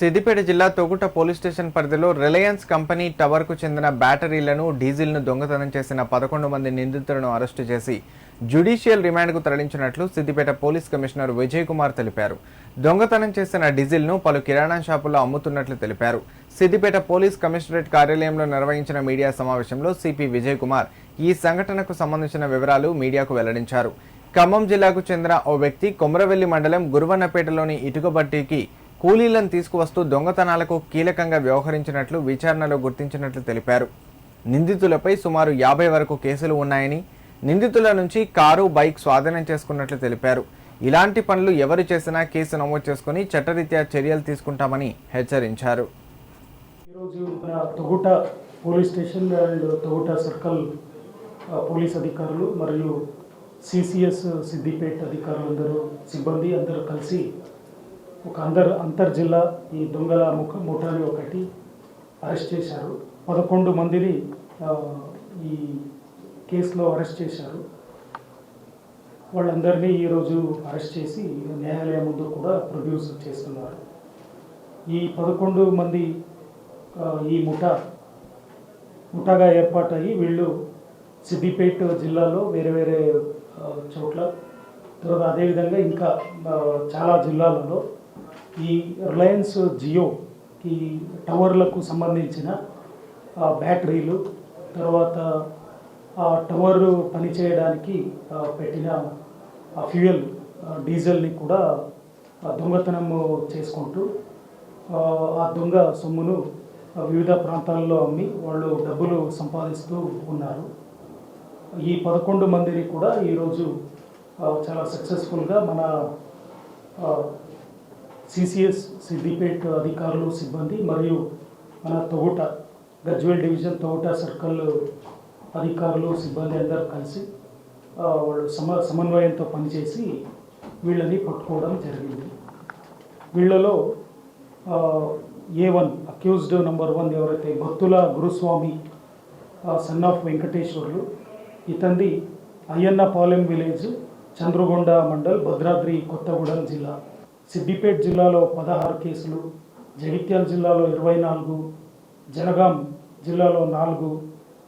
సిద్దిపేట జిల్లా Toguta police station పరిధిలో Reliance company టవర్కు చెందిన బ్యాటరీలను డీజిల్ను దొంగతనం చేసిన పదకొండు మంది నిందితులను అరెస్టు చేసి జ్యుడిషియల్ రిమాండ్కు తరలించినట్లు సిద్దిపేట పోలీస్ కమిషనర్ విజయ్ కుమార్ తెలిపారు. దొంగతనం చేసిన డీజిల్ను పలు కిరాణా షాపుల్లో అమ్ముతున్నట్లు తెలిపారు. సిద్దిపేట పోలీస్ కమిషనరేట్ కార్యాలయంలో నిర్వహించిన మీడియా సమావేశంలో సిపి విజయ్ కుమార్ ఈ సంఘటనకు సంబంధించిన వివరాలు మీడియాకు వెల్లడించారు. ఖమ్మం జిల్లాకు చెందిన ఓ వ్యక్తి కొమరవెల్లి మండలం గురువన్నపేటలోని ఇటుకబట్టికి కూలీలను తీసుకువస్తూ దొంగతనాలకు కీలకంగా వ్యవహరించినట్లు విచారణలో గుర్తించినట్లు తెలిపారు. నిందితులపై సుమారు యాభై వరకు కేసులు ఉన్నాయని నిందితుల నుంచి కారు బైక్ స్వాధీనం చేసుకున్నట్లు తెలిపారు. ఇలాంటి పనులు ఎవరు చేసినా కేసు నమోదు చేసుకుని చట్టరీత్యా చర్యలు తీసుకుంటామని హెచ్చరించారు. ఈరోజు మన Toguta police station and Toguta circle police అధికారులు మరియు సిసిఎస్ సిద్దిపేట్ అధికారులందరూ సిబ్బంది అందరూ కలిసి ఒక అందరు అంతర్ జిల్లా ఈ దొంగల ముఖ ముఠాని ఒకటి అరెస్ట్ చేశారు. పదకొండు మందిని ఈ కేసులో అరెస్ట్ చేశారు. వాళ్ళందరినీ ఈరోజు అరెస్ట్ చేసి న్యాయాలయం ముందు కూడా ప్రొడ్యూస్ చేస్తున్నారు. ఈ పదకొండు మంది ఈ ముఠా ముఠాగా ఏర్పాటయ్యి వీళ్ళు సిద్దిపేట జిల్లాలో వేరే వేరే చోట్ల తర్వాత అదేవిధంగా ఇంకా చాలా జిల్లాలలో ఈ రిలయన్స్ జియో ఈ టవర్లకు సంబంధించిన ఆ, బ్యాటరీలు తర్వాత ఆ టవర్ పనిచేయడానికి పెట్టిన ఆ ఫ్యూయల్ డీజిల్ని కూడా ఆ, దొంగతనము చేసుకుంటూ ఆ, దొంగ సొమ్మును వివిధ ప్రాంతాల్లో అమ్మి వాళ్ళు డబ్బులు సంపాదిస్తూ ఉన్నారు. ఈ పదకొండు మందిని కూడా ఈరోజు చాలా సక్సెస్ఫుల్గా మన సిసిఎస్ సిద్దిపేట్ అధికారులు సిబ్బంది మరియు మన తోట గజ్వేల్ డివిజన్ తోట సర్కిల్ అధికారులు సిబ్బంది అందరూ కలిసి వాళ్ళు సమ సమన్వయంతో పనిచేసి వీళ్ళని పట్టుకోవడం జరిగింది. వీళ్ళలో A one accused number one ఎవరైతే భక్తుల గురుస్వామి సన్ ఆఫ్ వెంకటేశ్వర్లు ఇతంది అయ్యన్నపాలెం విలేజ్ చంద్రగొండ మండల్ భద్రాద్రి కొత్తగూడెం జిల్లా. సిద్దిపేట జిల్లాలో పదహారు కేసులు జగిత్యాల జిల్లాలో ఇరవై నాలుగు జనగాం జిల్లాలో నాలుగు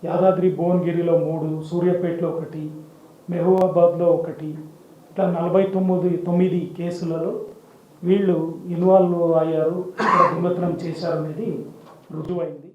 యాదాద్రి భువనగిరిలో మూడు సూర్యాపేటలో ఒకటి మెహబూబాబాద్లో ఒకటి ఇట్లా నలభై తొమ్మిది తొమ్మిది కేసులలో వీళ్ళు ఇన్వాల్వ్ అయ్యారు దొంగతనం చేశారనేది రుజువైంది.